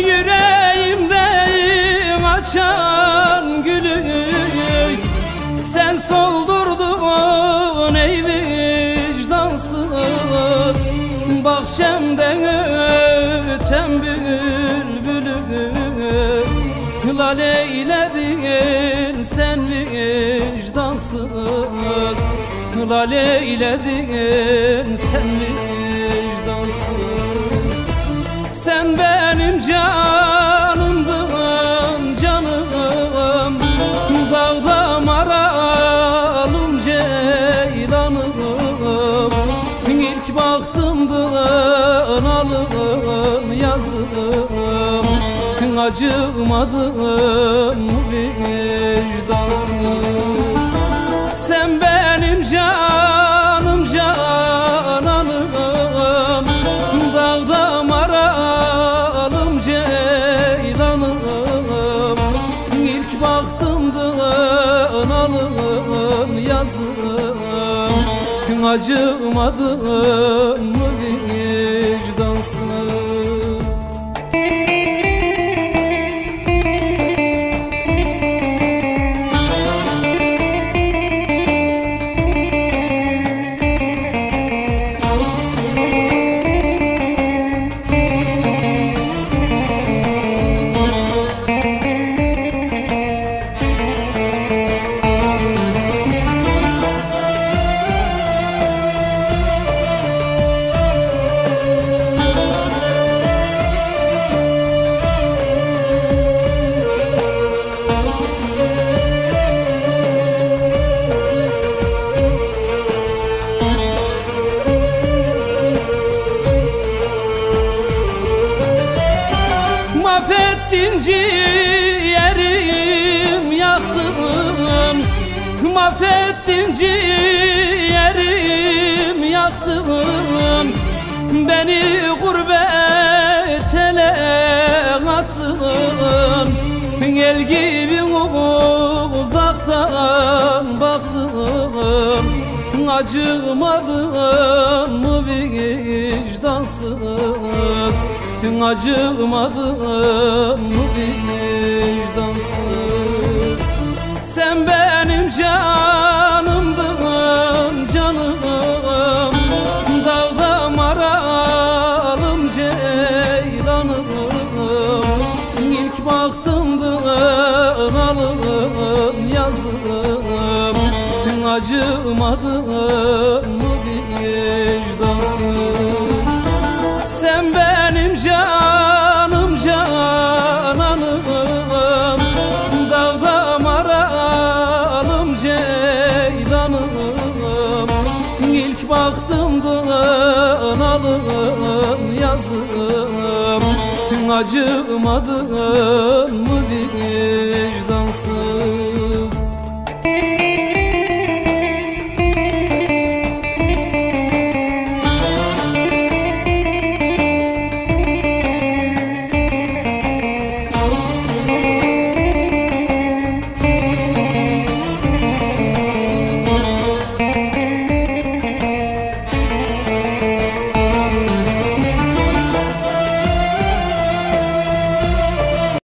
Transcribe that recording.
Yüreğimde açan gülü Sen soldurdun ey vicdansız. Bahçemden öten bülbülü Lal eyledin sen vicdansız. Lal eyledin sen vicdansız alım yazım Acımadın vicdansız Sen benim canım cananım. Dağda maralım ceylanım. İlk baktımdın alım yazım Acımadın mı vicdansız Mahvettin ciğerim yaktın Mahvettin ciğerim yaktın Beni gurbet ele attın El gibi uzaktan baktın. Acımadın mı vicdansız Acımadın mı vicdansız. Sen benim canımdın canım. Dağda maralım ceylanım. İlk baktımdın alın yazım Acımadın mı yazım Acımadın mı vicdansız